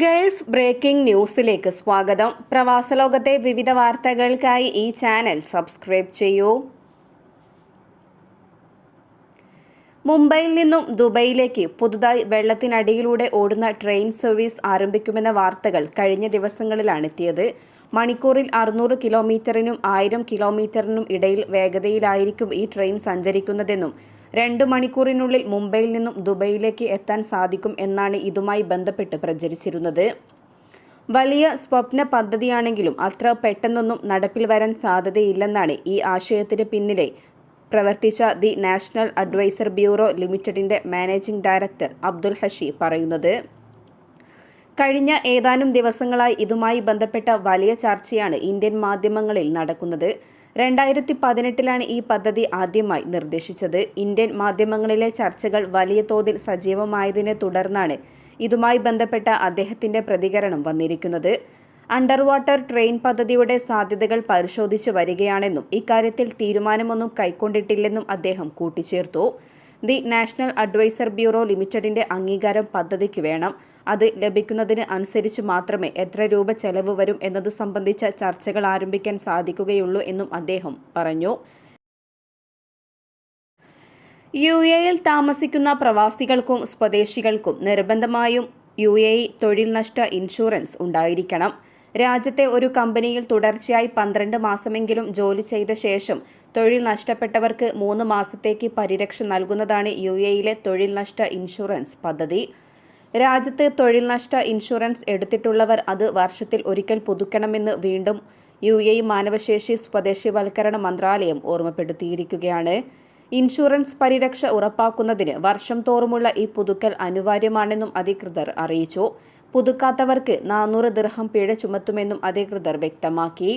Gulf breaking ന്യൂസിലേക്ക് സ്വാഗതം. പ്രവാസലോകത്തെ വിവിധ വാർത്തകൾക്കായി ഈ ചാനൽ സബ്സ്ക്രൈബ് ചെയ്യൂ. മുംബൈയിൽ നിന്നും ദുബൈയിലേക്ക് പുതുതായി വെള്ളത്തിനടിയിലൂടെ ഓടുന്ന ട്രെയിൻ സർവീസ് ആരംഭിക്കുമെന്ന വാർത്തകൾ കഴിഞ്ഞ ദിവസങ്ങളിലാണ് എത്തിയത്. മണിക്കൂറിൽ അറുന്നൂറ് കിലോമീറ്ററിനും ആയിരം കിലോമീറ്ററിനും ഇടയിൽ വേഗതയിലായിരിക്കും ഈ ട്രെയിൻ സഞ്ചരിക്കുന്നതെന്നും രണ്ടു മണിക്കൂറിനുള്ളിൽ മുംബൈയിൽ നിന്നും ദുബൈയിലേക്ക് എത്താൻ സാധിക്കും എന്നാണ് ഇതുമായി ബന്ധപ്പെട്ട് പ്രചരിച്ചിരുന്നത്. വലിയ സ്വപ്ന പദ്ധതിയാണെങ്കിലും അത്ര പെട്ടെന്നൊന്നും നടപ്പിൽ വരാൻ സാധ്യതയില്ലെന്നാണ് ഈ ആശയത്തിന് പിന്നിലെ പ്രവർത്തിച്ച ദി നാഷണൽ അഡ്വൈസർ ബ്യൂറോ ലിമിറ്റഡിന്റെ മാനേജിംഗ് ഡയറക്ടർ അബ്ദുൽ ഹഷി പറയുന്നത്. കഴിഞ്ഞ ഏതാനും ദിവസങ്ങളായി ഇതുമായി ബന്ധപ്പെട്ട വലിയ ചർച്ചയാണ് ഇന്ത്യൻ മാധ്യമങ്ങളിൽ നടക്കുന്നത്. രണ്ടായിരത്തി പതിനെട്ടിലാണ് ഈ പദ്ധതി ആദ്യമായി നിർദ്ദേശിച്ചത്. ഇന്ത്യൻ മാധ്യമങ്ങളിലെ ചർച്ചകൾ വലിയ തോതിൽ സജീവമായതിനെ തുടർന്നാണ് ഇതുമായി ബന്ധപ്പെട്ട അദ്ദേഹത്തിന്റെ പ്രതികരണം വന്നിരിക്കുന്നത്. അണ്ടർ വാട്ടർ ട്രെയിൻ പദ്ധതിയുടെ സാധ്യതകൾ പരിശോധിച്ചു വരികയാണെന്നും ഇക്കാര്യത്തിൽ തീരുമാനമൊന്നും കൈക്കൊണ്ടിട്ടില്ലെന്നും അദ്ദേഹം കൂട്ടിച്ചേർത്തു. ദി നാഷണൽ അഡ്വൈസർ ബ്യൂറോ ലിമിറ്റഡിന്റെ അംഗീകാരം പദ്ധതിക്ക് വേണം. അത് ലഭിക്കുന്നതിന് അനുസരിച്ച് മാത്രമേ എത്ര രൂപ ചെലവ് വരും എന്നത് സംബന്ധിച്ച ചർച്ചകൾ ആരംഭിക്കാൻ സാധിക്കുകയുള്ളൂ എന്നും അദ്ദേഹം പറഞ്ഞു. യു എയിൽ താമസിക്കുന്ന പ്രവാസികൾക്കും സ്വദേശികൾക്കും നിർബന്ധമായും യു എ തൊഴിൽ നഷ്ട ഇൻഷുറൻസ് ഉണ്ടായിരിക്കണം. രാജ്യത്തെ ഒരു കമ്പനിയിൽ തുടർച്ചയായി പന്ത്രണ്ട് മാസമെങ്കിലും ജോലി ചെയ്ത ശേഷം തൊഴിൽ നഷ്ടപ്പെട്ടവർക്ക് മൂന്ന് മാസത്തേക്ക് പരിരക്ഷ നൽകുന്നതാണ് യു എയിലെ തൊഴിൽ നഷ്ട ഇൻഷുറൻസ് പദ്ധതി. രാജ്യത്ത് തൊഴിൽ നഷ്ട ഇൻഷുറൻസ് എടുത്തിട്ടുള്ളവർ അത് വർഷത്തിൽ ഒരിക്കൽ പുതുക്കണമെന്ന് വീണ്ടും യു എ മാനവശേഷി സ്വദേശിവൽക്കരണ മന്ത്രാലയം ഓർമ്മപ്പെടുത്തിയിരിക്കുകയാണ്. ഇൻഷുറൻസ് പരിരക്ഷ ഉറപ്പാക്കുന്നതിന് വർഷം തോറുമുള്ള ഈ പുതുക്കൽ അനിവാര്യമാണെന്നും അധികൃതർ അറിയിച്ചു. പുതുക്കാത്തവർക്ക് നാനൂറ് ദിർഹം പിഴ ചുമത്തുമെന്നും അധികൃതർ വ്യക്തമാക്കി.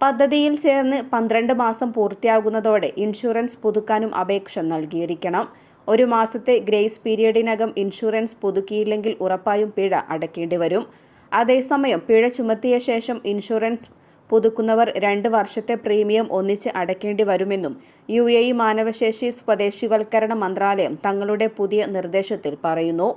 പദ്ധതിയിൽ ചേർന്ന് പന്ത്രണ്ട് മാസം പൂർത്തിയാകുന്നതോടെ ഇൻഷുറൻസ് പുതുക്കാനും അപേക്ഷ നൽകിയിരിക്കണം. ഒരു മാസത്തെ ഗ്രേസ് പീരിയഡിനകം ഇൻഷുറൻസ് പുതുക്കിയില്ലെങ്കിൽ ഉറപ്പായും പിഴ അടയ്ക്കേണ്ടി വരും. അതേസമയം പിഴ ചുമത്തിയ ശേഷം ഇൻഷുറൻസ് പുതുക്കുന്നവർ രണ്ട് വർഷത്തെ പ്രീമിയം ഒന്നിച്ച് അടയ്ക്കേണ്ടി വരുമെന്നും യു എ ഇ മാനവശേഷി സ്വദേശിവൽക്കരണ മന്ത്രാലയം തങ്ങളുടെ പുതിയ നിർദ്ദേശത്തിൽ പറയുന്നു.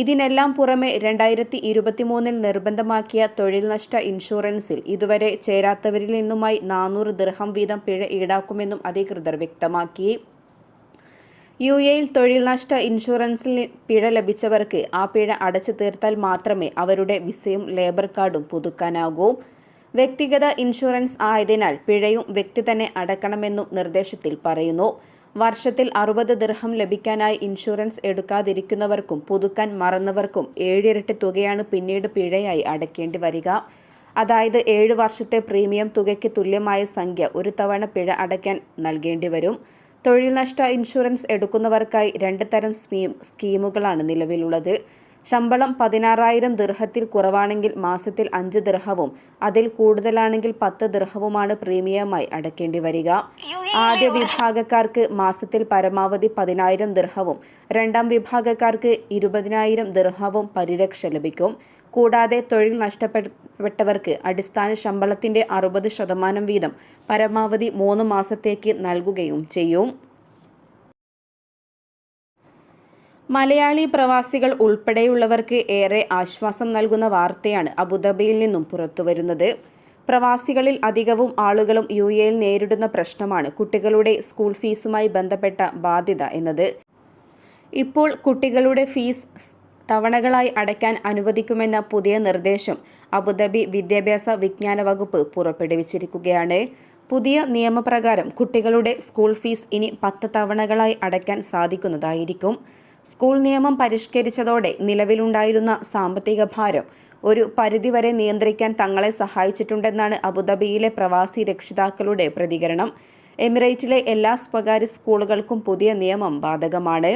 ഇതിനെല്ലാം പുറമെ രണ്ടായിരത്തി ഇരുപത്തിമൂന്നിൽ നിർബന്ധമാക്കിയ തൊഴിൽ നഷ്ട ഇൻഷുറൻസിൽ ഇതുവരെ ചേരാത്തവരിൽ നിന്നുമായി നാനൂറ് ദിർഹം വീതം പിഴ ഈടാക്കുമെന്നും അധികൃതർ വ്യക്തമാക്കി. യു എയിൽ തൊഴിൽ നഷ്ട ഇൻഷുറൻസിൽ പിഴ ലഭിച്ചവർക്ക് ആ പിഴ അടച്ചു തീർത്താൽ മാത്രമേ അവരുടെ വിസയും ലേബർ കാർഡും പുതുക്കാനാകൂ. വ്യക്തിഗത ഇൻഷുറൻസ് ആയതിനാൽ പിഴയും വ്യക്തി തന്നെ അടക്കണമെന്നും നിർദ്ദേശത്തിൽ പറയുന്നു. വർഷത്തിൽ അറുപത് ദിർഹം ലഭിക്കാനായി ഇൻഷുറൻസ് എടുക്കാതിരിക്കുന്നവർക്കും പുതുക്കാൻ മറന്നവർക്കും ഏഴിരട്ടി തുകയാണ് പിന്നീട് പിഴയായി അടയ്ക്കേണ്ടി വരിക. അതായത് ഏഴ് വർഷത്തെ പ്രീമിയം തുകയ്ക്ക് തുല്യമായ സംഖ്യ ഒരു തവണ പിഴ അടയ്ക്കാൻ നൽകേണ്ടി വരും. തൊഴിൽ നഷ്ട ഇൻഷുറൻസ് എടുക്കുന്നവർക്കായി രണ്ട് തരം സ്കീമുകളാണ് നിലവിലുള്ളത്. ശമ്പളം പതിനാറായിരം ദിർഹത്തിൽ കുറവാണെങ്കിൽ മാസത്തിൽ അഞ്ച് ദിർഹവും അതിൽ കൂടുതലാണെങ്കിൽ പത്ത് ദിർഹവുമാണ് പ്രീമിയമായി അടയ്ക്കേണ്ടി വരിക. ആദ്യ വിഭാഗക്കാർക്ക് മാസത്തിൽ പരമാവധി പതിനായിരം ദിർഹവും രണ്ടാം വിഭാഗക്കാർക്ക് ഇരുപതിനായിരം ദിർഹവും പരിരക്ഷ ലഭിക്കും. കൂടാതെ തൊഴിൽ നഷ്ടപ്പെട്ടവർക്ക് അടിസ്ഥാന ശമ്പളത്തിന്റെ അറുപത് ശതമാനം വീതം പരമാവധി മൂന്ന് മാസത്തേക്ക് നൽകുകയും ചെയ്യും. മലയാളി പ്രവാസികൾ ഉൾപ്പെടെയുള്ളവർക്ക് ഏറെ ആശ്വാസം നൽകുന്ന വാർത്തയാണ് അബുദാബിയിൽ നിന്നും പുറത്തുവരുന്നത്. പ്രവാസികളിൽ അധികവും ആളുകളും യു എയിൽ നേരിടുന്ന പ്രശ്നമാണ് കുട്ടികളുടെ സ്കൂൾ ഫീസുമായി ബന്ധപ്പെട്ട ബാധ്യത എന്നത്. ഇപ്പോൾ കുട്ടികളുടെ ഫീസ് തവണകളായി അടയ്ക്കാൻ അനുവദിക്കുമെന്ന പുതിയ നിർദ്ദേശം അബുദാബി വിദ്യാഭ്യാസ വിജ്ഞാന വകുപ്പ് പുറപ്പെടുവിച്ചിരിക്കുകയാണ്. പുതിയ നിയമപ്രകാരം കുട്ടികളുടെ സ്കൂൾ ഫീസ് ഇനി പത്ത് തവണകളായി അടയ്ക്കാൻ സാധിക്കുന്നതായിരിക്കും. സ്കൂൾ നിയമം പരിഷ്കരിച്ചതോടെ നിലവിലുണ്ടായിരുന്ന സാമ്പത്തിക ഭാരം ഒരു പരിധിവരെ നിയന്ത്രിക്കാൻ തങ്ങളെ സഹായിച്ചിട്ടുണ്ടെന്നാണ് അബുദാബിയിലെ പ്രവാസി രക്ഷിതാക്കളുടെ പ്രതികരണം. എമിറേറ്റിലെ എല്ലാ സ്വകാര്യ സ്കൂളുകൾക്കും പുതിയ നിയമം ബാധകമാണ്.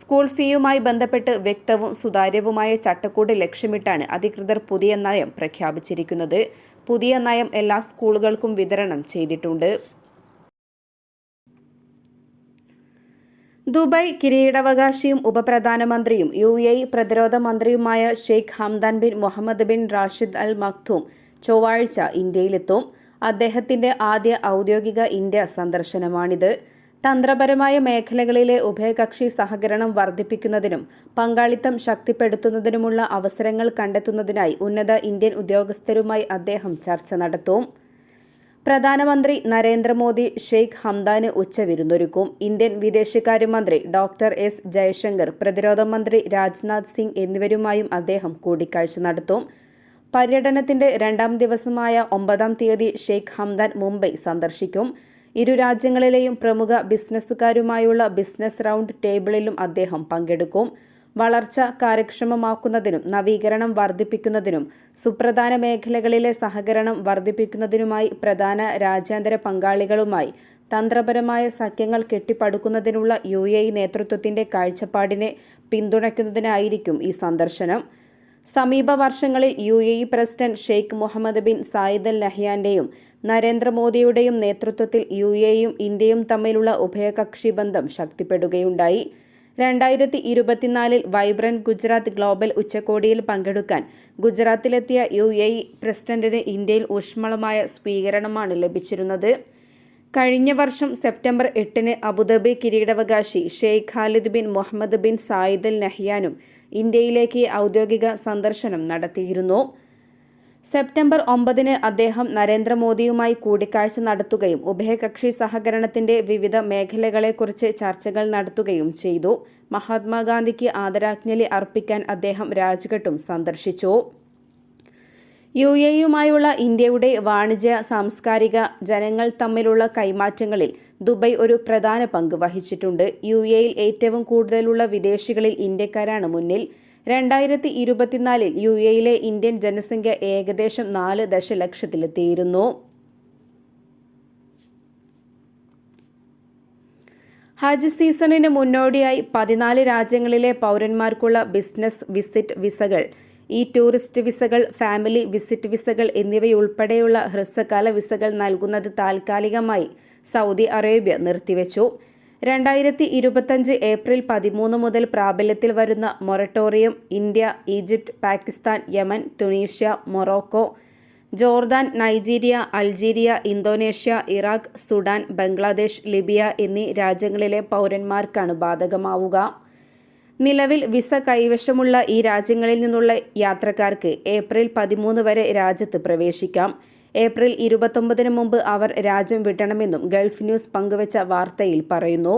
സ്കൂൾ ഫീയുമായി ബന്ധപ്പെട്ട് വ്യക്തവും സുതാര്യവുമായ ചട്ടക്കൂട് ലക്ഷ്യമിട്ടാണ് അധികൃതർ പുതിയ നയം പ്രഖ്യാപിച്ചിരിക്കുന്നത്. പുതിയ നയം എല്ലാ സ്കൂളുകൾക്കും വിതരണം ചെയ്തിട്ടുണ്ട്. ദുബായ് കിരീടാവകാശിയും ഉപപ്രധാനമന്ത്രിയും യു എ പ്രതിരോധ മന്ത്രിയുമായ Sheikh Hamdan bin Mohammed bin Rashid Al Maktoum ചൊവ്വാഴ്ച ഇന്ത്യയിലെത്തും. അദ്ദേഹത്തിന്റെ ആദ്യ ഔദ്യോഗിക ഇന്ത്യ സന്ദർശനമാണിത്. തന്ത്രപരമായ മേഖലകളിലെ ഉഭയകക്ഷി സഹകരണം വർദ്ധിപ്പിക്കുന്നതിനും പങ്കാളിത്തം ശക്തിപ്പെടുത്തുന്നതിനുമുള്ള അവസരങ്ങൾ കണ്ടെത്തുന്നതിനായി ഉന്നത ഇന്ത്യൻ ഉദ്യോഗസ്ഥരുമായി അദ്ദേഹം ചർച്ച നടത്തും. പ്രധാനമന്ത്രി നരേന്ദ്രമോദി ഷെയ്ഖ് ഹംദാന് ഉച്ചവിരുന്നൊരുക്കും. ഇന്ത്യൻ വിദേശകാര്യമന്ത്രി ഡോക്ടർ എസ് ജയശങ്കർ പ്രതിരോധ മന്ത്രി രാജ്നാഥ് സിംഗ് എന്നിവരുമായും അദ്ദേഹം കൂടിക്കാഴ്ച നടത്തും. പര്യടനത്തിന്റെ രണ്ടാം ദിവസമായ ഒമ്പതാം തീയതി ഷെയ്ഖ് ഹംദാൻ മുംബൈ സന്ദർശിക്കും. ഇരു രാജ്യങ്ങളിലെയും പ്രമുഖ ബിസിനസ്സുകാരുമായുള്ള ബിസിനസ് റൗണ്ട് ടേബിളിലും അദ്ദേഹം പങ്കെടുക്കും. വളർച്ച കാര്യക്ഷമമാക്കുന്നതിനും നവീകരണം വർദ്ധിപ്പിക്കുന്നതിനും സുപ്രധാന മേഖലകളിലെ സഹകരണം വർദ്ധിപ്പിക്കുന്നതിനുമായി പ്രധാന രാജ്യാന്തര പങ്കാളികളുമായി തന്ത്രപരമായ സഖ്യങ്ങൾ കെട്ടിപ്പടുക്കുന്നതിനുള്ള യു എ നേതൃത്വത്തിന്റെ കാഴ്ചപ്പാടിനെ പിന്തുണയ്ക്കുന്നതിനായിരിക്കും ഈ സന്ദർശനം. സമീപ വർഷങ്ങളിൽ U A E president Sheikh Mohammed bin Zayed Al നഹ്യാന്റെയും നരേന്ദ്രമോദിയുടെയും നേതൃത്വത്തിൽ യു എയും ഇന്ത്യയും തമ്മിലുള്ള ഉഭയകക്ഷി ബന്ധം ശക്തിപ്പെടുകയുണ്ടായി. രണ്ടായിരത്തി ഇരുപത്തിനാലിൽ വൈബ്രന്റ് ഗുജറാത്ത് ഗ്ലോബൽ ഉച്ചകോടിയിൽ പങ്കെടുക്കാൻ ഗുജറാത്തിലെത്തിയ യു എ പ്രസിഡന്റിന് ഇന്ത്യയിൽ ഊഷ്മളമായ സ്വീകരണമാണ് ലഭിച്ചിരുന്നത്. കഴിഞ്ഞ വർഷം സെപ്റ്റംബർ എട്ടിന് അബുദാബി കിരീടാവകാശി Sheikh Khalid bin Mohammed bin Zayed Al നഹ്യാനും ഇന്ത്യയിലേക്ക് ഔദ്യോഗിക സന്ദർശനം നടത്തിയിരുന്നു. സെപ്റ്റംബർ ഒമ്പതിന് അദ്ദേഹം നരേന്ദ്രമോദിയുമായി കൂടിക്കാഴ്ച നടത്തുകയും ഉഭയകക്ഷി സഹകരണത്തിന്റെ വിവിധ മേഖലകളെക്കുറിച്ച് ചർച്ചകൾ നടത്തുകയും ചെയ്തു. മഹാത്മാഗാന്ധിക്ക് ആദരാജ്ഞലി അർപ്പിക്കാൻ അദ്ദേഹം രാജ്ഘട്ടും സന്ദർശിച്ചു. യു എയുമായുള്ള ഇന്ത്യയുടെ വാണിജ്യ സാംസ്കാരിക ജനങ്ങൾ തമ്മിലുള്ള കൈമാറ്റങ്ങളിൽ ദുബൈ ഒരു പ്രധാന പങ്ക് വഹിച്ചിട്ടുണ്ട്. യു എയിൽ ഏറ്റവും കൂടുതലുള്ള വിദേശികളിൽ ഇന്ത്യക്കാരാണ് മുന്നിൽ. രണ്ടായിരത്തി ഇരുപത്തിനാലിൽ യു എയിലെ ഇന്ത്യൻ ജനസംഖ്യ ഏകദേശം നാല് ദശലക്ഷത്തിലെത്തിയിരുന്നു. ഹജ്ജ് സീസണിന് മുന്നോടിയായി പതിനാല് രാജ്യങ്ങളിലെ പൗരന്മാർക്കുള്ള ബിസിനസ് വിസിറ്റ് വിസകൾ ഈ ടൂറിസ്റ്റ് വിസകൾ ഫാമിലി വിസിറ്റ് വിസകൾ എന്നിവയുൾപ്പെടെയുള്ള ഹ്രസ്വകാല വിസകൾ നൽകുന്നത് താൽക്കാലികമായി സൗദി അറേബ്യ നിർത്തിവെച്ചു. രണ്ടായിരത്തി ഇരുപത്തഞ്ച് ഏപ്രിൽ പതിമൂന്ന് മുതൽ പ്രാബല്യത്തിൽ വരുന്ന moratorium India Egypt Pakistan Yemen Tunisia Morocco Jordan Nigeria Algeria Indonesia Iraq Sudan Bangladesh Libya എന്നീ രാജ്യങ്ങളിലെ പൗരന്മാർക്കാണ് ബാധകമാവുക. നിലവിൽ വിസ കൈവശമുള്ള ഈ രാജ്യങ്ങളിൽ നിന്നുള്ള യാത്രക്കാർക്ക് ഏപ്രിൽ പതിമൂന്ന് വരെ രാജ്യത്ത് പ്രവേശിക്കാം. ഏപ്രിൽ ഇരുപത്തൊമ്പതിന് മുമ്പ് അവർ രാജ്യം വിടണമെന്നും ഗൾഫ് ന്യൂസ് പങ്കുവച്ച വാർത്തയിൽ പറയുന്നു.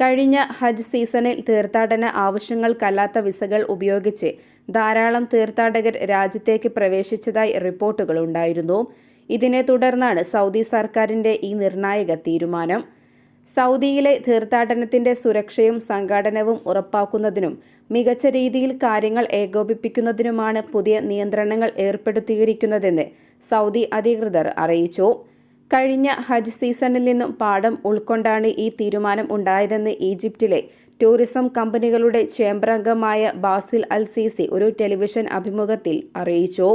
കഴിഞ്ഞ ഹജ്ജ് സീസണിൽ തീർത്ഥാടന ആവശ്യങ്ങൾക്കല്ലാത്ത വിസകൾ ഉപയോഗിച്ച് ധാരാളം തീർത്ഥാടകർ രാജ്യത്തേക്ക് പ്രവേശിച്ചതായി റിപ്പോർട്ടുകളുണ്ടായിരുന്നു ഇതിനെ തുടർന്നാണ് സൗദി സർക്കാരിന്റെ ഈ നിർണായക തീരുമാനം. സൗദിയിലെ തീർത്ഥാടനത്തിന്റെ സുരക്ഷയും സംഘാടനവും ഉറപ്പാക്കുന്നതിനും മികച്ച രീതിയിൽ കാര്യങ്ങൾ ഏകോപിപ്പിക്കുന്നതിനുമാണ് പുതിയ നിയന്ത്രണങ്ങൾ ഏർപ്പെടുത്തിയിരിക്കുന്നതെന്ന് സൗദി അധികൃതർ അറിയിച്ചു. കഴിഞ്ഞ ഹജ്ജ് സീസണിൽ നിന്നും പാഠം ഉൾക്കൊണ്ടാണ് ഈ തീരുമാനം ഉണ്ടായതെന്ന് ഈജിപ്തിലെ ടൂറിസം കമ്പനികളുടെ ചേംബർ അംഗമായ ബാസിൽ അൽ സീസി ഒരു ടെലിവിഷൻ അഭിമുഖത്തിൽ അറിയിച്ചു.